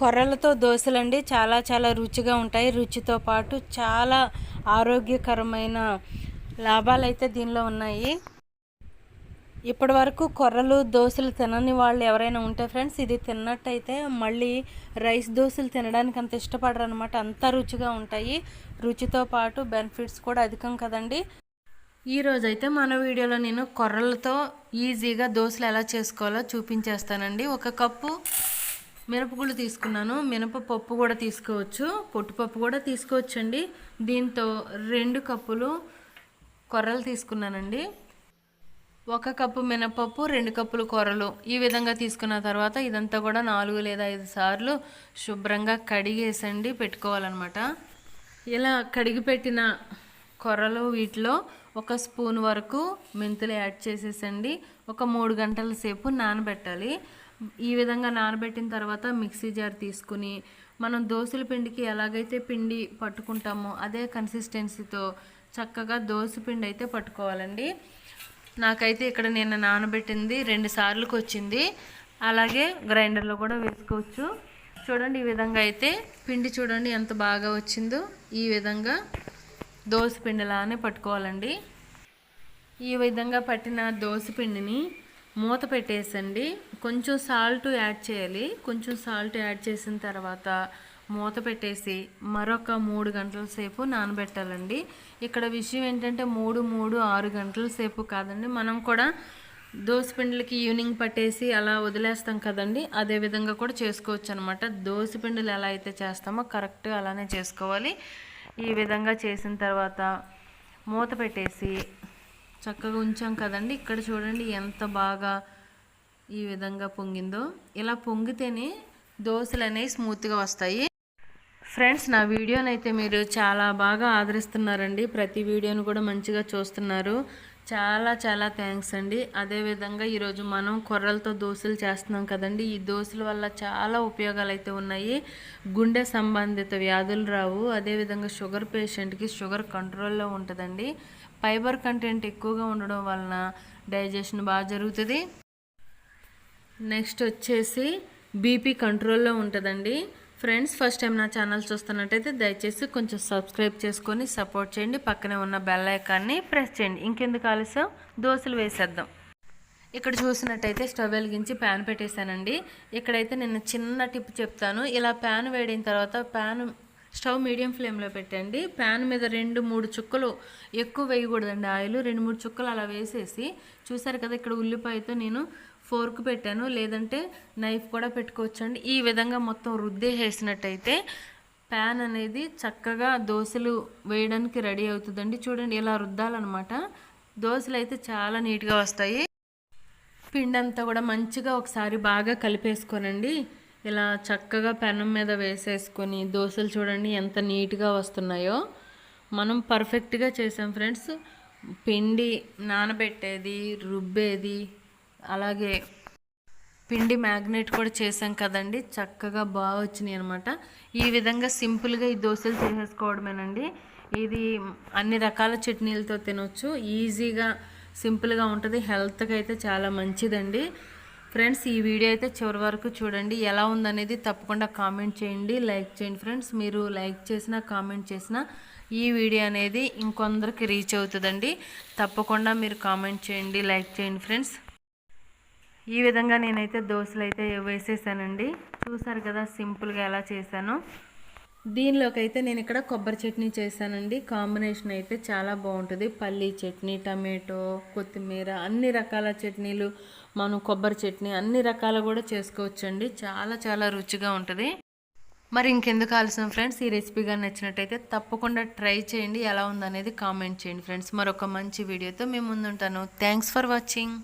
కొర్రలతో దోశలండి. చాలా చాలా రుచిగా ఉంటాయి. రుచితో పాటు చాలా ఆరోగ్యకరమైన లాభాలు అయితే దీనిలో ఉన్నాయి. ఇప్పటి వరకు కొర్రలు దోశలు తినని వాళ్ళు ఎవరైనా ఉంటే ఫ్రెండ్స్ ఇది తిన్నట్టయితే మళ్ళీ రైస్ దోశలు తినడానికి అంత ఇష్టపడరు అనమాట అంత రుచిగా ఉంటాయి. రుచితో పాటు బెనిఫిట్స్ కూడా అధికం కదండి. ఈరోజైతే మన వీడియోలో నేను కొర్రలతో ఈజీగా దోశలు ఎలా చేసుకోవాలో చూపించేస్తానండి. ఒక కప్పు మినపగుళ్ళు తీసుకున్నాను. మినపప్పు కూడా తీసుకోవచ్చు. పొట్టుపప్పు కూడా తీసుకోవచ్చండి. దీంతో రెండు కప్పులు కొర్రలు తీసుకున్నానండి. ఒక కప్పు మినపప్పు రెండు కప్పులు కొర్రలు. ఈ విధంగా తీసుకున్న తర్వాత ఇదంతా కూడా నాలుగు లేదా ఐదు సార్లు శుభ్రంగా కడిగేసండి పెట్టుకోవాలన్నమాట. ఇలా కడిగి పెట్టిన కొర్రలు వీటిలో ఒక స్పూన్ వరకు మెంతులు యాడ్ చేసేసండి. ఒక మూడు గంటల సేపు నానబెట్టాలి. ఈ విధంగా నానబెట్టిన తర్వాత మిక్సీ జార్ తీసుకుని మనం దోశల పిండికి ఎలాగైతే పిండి పట్టుకుంటామో అదే కన్సిస్టెన్సీతో చక్కగా దోశ పిండి అయితే పట్టుకోవాలండి. నాకైతే ఇక్కడ నేను నానబెట్టింది రెండు సార్లకు వచ్చింది. అలాగే గ్రైండర్లో కూడా వేసుకోవచ్చు. చూడండి ఈ విధంగా అయితే పిండి చూడండి ఎంత బాగా వచ్చిందో. ఈ విధంగా దోశ పిండిలానే పట్టుకోవాలండి. ఈ విధంగా పట్టిన దోశ పిండిని మూత పెట్టేసండి. కొంచెం సాల్ట్ యాడ్ చేయాలి. కొంచెం సాల్ట్ యాడ్ చేసిన తర్వాత మూత పెట్టేసి మరొక మూడు గంటల సేపు నానబెట్టాలండి. ఇక్కడ విషయం ఏంటంటే మూడు మూడు ఆరు గంటల సేపు కాదండి. మనం కూడా దోశ పిండిలకి ఈవినింగ్ పట్టేసి అలా వదిలేస్తాం కదండి. అదే విధంగా కూడా చేసుకోవచ్చు అనమాట దోశ పిండిలు ఎలా అయితే చేస్తామో కరెక్ట్గా అలానే చేసుకోవాలి. ఈ విధంగా చేసిన తర్వాత మూత పెట్టేసి చక్కగా ఉంచాం కదండి. ఇక్కడ చూడండి ఎంత బాగా ఈ విధంగా పొంగిందో. ఇలా పొంగితేనే దోశలు అనేవి స్మూత్గా వస్తాయి. ఫ్రెండ్స్ నా వీడియోనైతే అయితే మీరు చాలా బాగా ఆదరిస్తున్నారండి. ప్రతి వీడియోను కూడా మంచిగా చూస్తున్నారు. చాలా చాలా థ్యాంక్స్ అండి. అదేవిధంగా ఈరోజు మనం కొర్రలతో దోశలు చేస్తున్నాం కదండి. ఈ దోశల వల్ల చాలా ఉపయోగాలు అయితే ఉన్నాయి. గుండె సంబంధిత వ్యాధులు రావు. అదేవిధంగా షుగర్ పేషెంట్కి షుగర్ కంట్రోల్లో ఉంటుందండి. ఫైబర్ కంటెంట్ ఎక్కువగా ఉండడం వలన డైజెషన్ బాగా జరుగుతుంది. నెక్స్ట్ వచ్చేసి బీపీ కంట్రోల్లో ఉంటుందండి. ఫ్రెండ్స్ ఫస్ట్ టైం నా ఛానల్ చూస్తున్నట్టయితే దయచేసి కొంచెం సబ్స్క్రైబ్ చేసుకొని సపోర్ట్ చేయండి. పక్కనే ఉన్న బెల్ ఐకాన్ని ప్రెస్ చేయండి. ఇంకెందుకు ఆలస్యం? దోశలు వేసేద్దాం. ఇక్కడ చూసినట్టయితే స్టవ్ వెలిగించి ప్యాన్ పెట్టేశానండి. ఇక్కడైతే నేను చిన్న టిప్ చెప్తాను. ఇలా ప్యాన్ వేడిన తర్వాత ప్యాన్ స్టవ్ మీడియం ఫ్లేమ్లో పెట్టండి. ప్యాన్ మీద రెండు మూడు చుక్కలు ఎక్కువ వేయకూడదండి. ఆయిల్ రెండు మూడు చుక్కలు అలా వేసేసి చూసారు కదా ఇక్కడ ఉల్లిపాయతో నేను ఫోర్క్ పెట్టాను. లేదంటే నైఫ్ కూడా పెట్టుకోవచ్చండి. ఈ విధంగా మొత్తం రుద్దేసేసినట్టయితే ప్యాన్ అనేది చక్కగా దోశలు వేయడానికి రెడీ అవుతుందండి. చూడండి ఇలా రుద్దాలన్నమాట. దోశలు అయితే చాలా నీట్గా వస్తాయి. పిండి అంతా కూడా మంచిగా ఒకసారి బాగా కలిపేసుకోనండి. ఇలా చక్కగా పెనం మీద వేసేసుకొని దోశలు చూడండి ఎంత నీట్గా వస్తున్నాయో. మనం పర్ఫెక్ట్గా చేసాం ఫ్రెండ్స్. పిండి నానబెట్టేది రుబ్బేది అలాగే పిండి మ్యాగ్నెట్ కూడా చేసాం కదండి. చక్కగా బాగా వచ్చినాయి అనమాట ఈ విధంగా సింపుల్గా ఈ దోశలు చేసేసుకోవడమేనండి. ఇది అన్ని రకాల చట్నీలతో తినొచ్చు. ఈజీగా సింపుల్గా ఉంటుంది. హెల్త్కి అయితే చాలా మంచిదండి. ఫ్రెండ్స్ ఈ వీడియో అయితే చివరి వరకు చూడండి. ఎలా ఉందనేది తప్పకుండా కామెంట్ చేయండి. లైక్ చేయండి ఫ్రెండ్స్. మీరు లైక్ చేసినా కామెంట్ చేసినా ఈ వీడియో అనేది ఇంకొందరికి రీచ్ అవుతుందండి. తప్పకుండా మీరు కామెంట్ చేయండి లైక్ చేయండి ఫ్రెండ్స్. ఈ విధంగా నేనైతే దోశలు అయితే వేసేసానండి. చూసారు కదా సింపుల్గా ఎలా చేశాను. దీనిలోకి అయితే నేను ఇక్కడ కొబ్బరి చట్నీ చేశానండి. కాంబినేషన్ అయితే చాలా బాగుంటుంది. పల్లీ చట్నీ టమాటో కొత్తిమీర అన్ని రకాల చట్నీలు మనం కొబ్బరి చట్నీ అన్ని రకాలు కూడా చేసుకోవచ్చండి. చాలా చాలా రుచిగా ఉంటుంది. మరి ఇంకెందుకు కావాల్సిన ఫ్రెండ్స్? ఈ రెసిపీ కానీ నచ్చినట్టయితే తప్పకుండా ట్రై చేయండి. ఎలా ఉందనేది కామెంట్ చేయండి ఫ్రెండ్స్. మరొక మంచి వీడియోతో మేము ముందుంటాను. Thanks for watching.